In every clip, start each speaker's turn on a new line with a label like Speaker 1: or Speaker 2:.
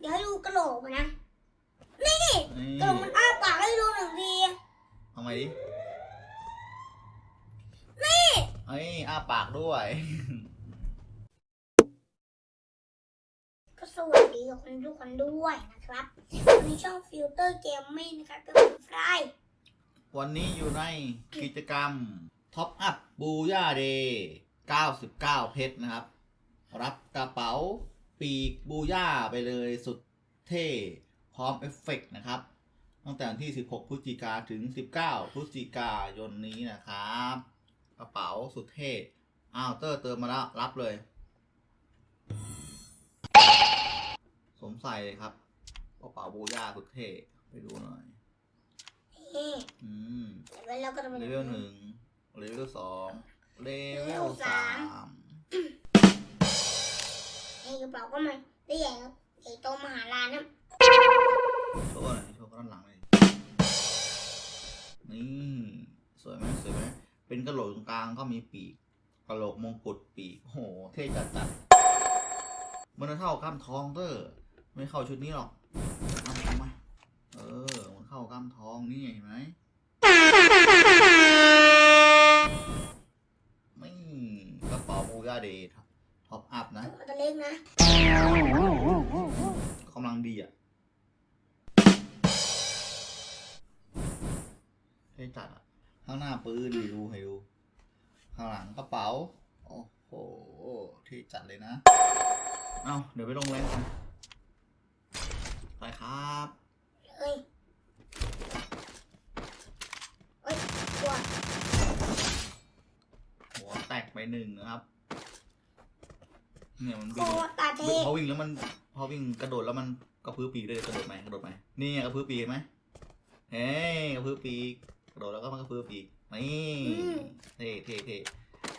Speaker 1: เดี๋ยวให้ดูกระโหลกมันนะนี่
Speaker 2: นี่
Speaker 1: กระโหลกมันอ้าปากให้ดูหนึ่งที
Speaker 2: ทำไมดิ
Speaker 1: นี่
Speaker 2: เอ้ยอ้าปากด้วย
Speaker 1: ก็สวัสดีกับคนทุกคนด้วยนะครับวันนี้ช่องฟิลเตอร์เกมมิ่งนะครับก็เป็นฟราย
Speaker 2: วันนี้อยู่ในกิจกรรมท็อปอัพบูย่าเดย์99 เพชรนะครับ รับกระเป๋า ปีกบูย่าไปเลยสุดเท่พร้อมเอฟเฟกต์นะครับ ตั้งแต่วันที่ 16 พฤศจิกาถึง 19 พฤศจิกายนนี้นะครับ กระเป๋าสุดเท่อ้าวเตอร์เติมมาแล้ว รับเลยสวมใส่เลยครับ กระเป๋าบูย่าสุดเท่ไปดูหน่อย
Speaker 1: นี่
Speaker 2: อืม
Speaker 1: แล้วเราก็จะเป็น
Speaker 2: เลเวลหนึ่งเลเวลสองเลเวลสาม
Speaker 1: นี่กระเป๋าก็มันได้ใหญ่ครับใหญ่โตมหาลานะ
Speaker 2: โชว์หน่อยโชว์ด้านหลังเลยนี่สวยไหมสวยไหมเป็นกระโหลกตรงกลางก็มีปีกกระโหลกมงกุฎปีกโอ้โหเท่จัดจัดมันเท่ากล้ามทองเตอร์ไม่เข้าชุดนี้หรอกเอามเอามเออมันเข้ากล้ามทองนี่เห็นไหมไม่กระเป๋าบูยาเดย์ ท็อปอัพนะ
Speaker 1: กระเป๋าตัวเล็กนะ
Speaker 2: กำลังดีอะเท่จัดอะ ข้างหน้าปืนให้ดูให้ดู ข้างหลังกระเป๋า โอ้โหเท่จัดเลยนะ เอาเดี๋ยวไปลงแรงกันไปครับ
Speaker 1: เฮ้ยเฮ้ยกลัว
Speaker 2: หัวแตกไปหนึ่งนะครับ เนี่ยมัน
Speaker 1: โค
Speaker 2: วิ่ง
Speaker 1: ตรตาเท่
Speaker 2: พอวิ่งแล้วมันพอวิ่งกระโดดแล้วมันกระพือปีกเลยกระโดดไหมกระโดดไหมนี่ไงกระพือปีกเห็นไหมเฮ้ยกระพือปีกกระโดดแล้วก็มันกระพือปีกนี่เท่เท่เท่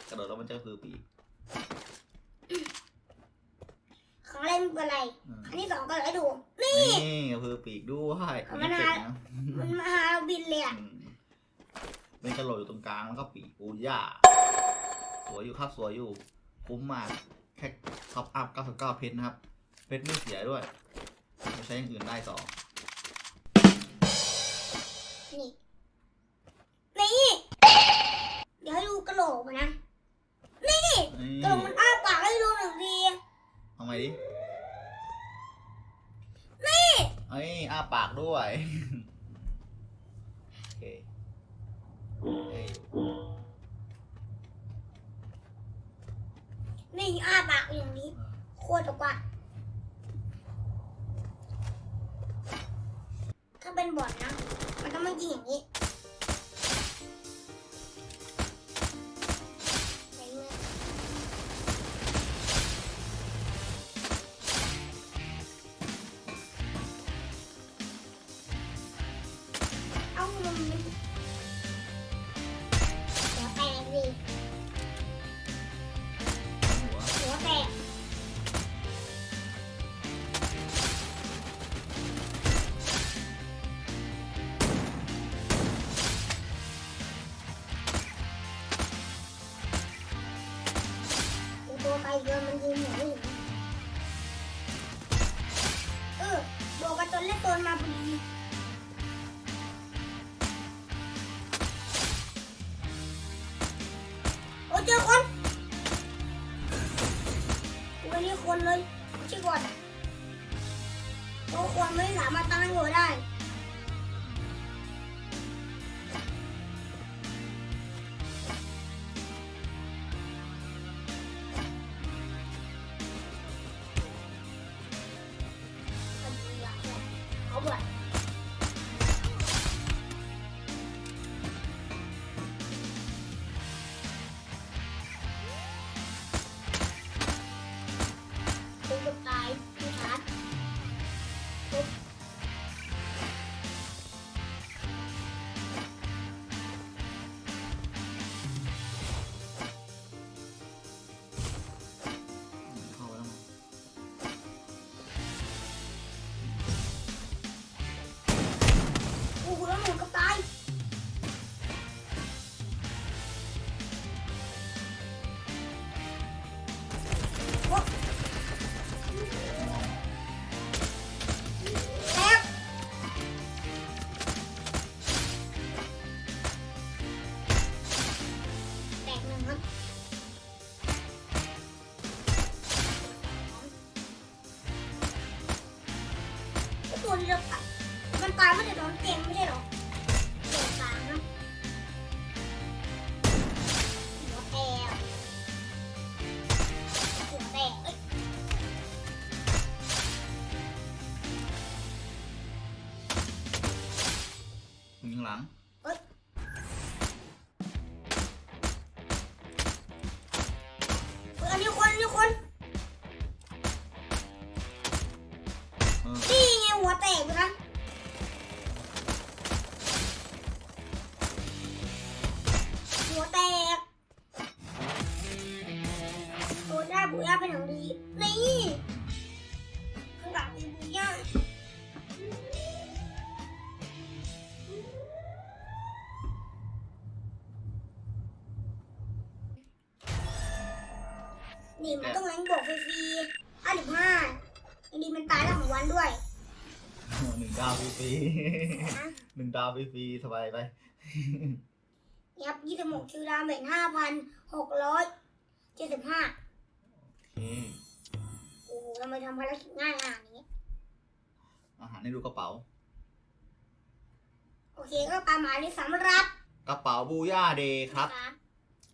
Speaker 2: กระโดดแล้วมันจะกระพือปีก
Speaker 1: ครั้งแรกไม่เป็นไร
Speaker 2: อืม
Speaker 1: ครั้งที่สองก็ให้ดูนี่
Speaker 2: นี่กระพือปีกด้วย
Speaker 1: เอา
Speaker 2: อัน
Speaker 1: มา
Speaker 2: นี้
Speaker 1: นา
Speaker 2: เจ๋งนะ
Speaker 1: มันมาหาเราบินเลยอะ
Speaker 2: อืมเป็นกระโหลกอยู่ตรงกลางแล้วก็ปีกปูย่าสวยอยู่ครับสวยอยู่ คุ้มมาก แค่ท็อปอัพ99 เพชรนะครับ เพชรไม่เสียด้วยไปใช้อย่างอื่นได้ต่อ
Speaker 1: นี่ นี่ เดี๋ยวให้ดูกระโหลกมันนะ นี่
Speaker 2: นี่
Speaker 1: กระโหลกมันอ้าปากให้ดูหนึ่งที
Speaker 2: ทำไมดิ
Speaker 1: นี่
Speaker 2: เอ้ยอ้าปากด้วย
Speaker 1: นี่อ้าปากอย่างนี้ โคตรจะกว่า ถ้าเป็นบอดนะ มันต้องไม่ยิงอย่างนี้ เจอคนกูไม่เรียกคนเลยช่ก่อนเพราะคนไม่สามารถตั้งหัวได้เขาบอก มันต นี่มันต้องแรงบวกฟรีๆ55อันนี้มันตายแล้วของวันด้วย
Speaker 2: หนึ่งดาวฟรี
Speaker 1: นะ
Speaker 2: ๆหนึ่งดาวฟรีๆสบายไป
Speaker 1: นี่ครับยี่สิบหกคิวดาเมจห้าพันหกร้อยเจ็ดสิบห้า
Speaker 2: โอเค
Speaker 1: โอ้โหทำไมทำภารกิจง่ายขนาดนี้
Speaker 2: อาหารให้ดูกระเป๋า
Speaker 1: โอเคก็ประมาณนี้สำหรับ
Speaker 2: กระเป๋าบูย่าเดย์ครับ
Speaker 1: ครับ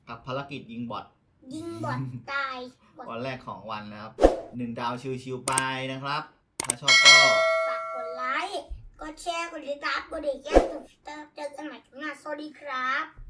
Speaker 2: กับภารกิจยิงบอท
Speaker 1: ยิงบอดตายบอด
Speaker 2: วันแรกของวันนะครับหนึ่งดาวชิวๆไปนะครับ ถ้าชอบก็
Speaker 1: ฝากกดไลค์ กดแชร์ กดติดตาม กดเด็กแจ้งเตือนเจอกันใหม่ครั้งหน้าสวัสดีครับ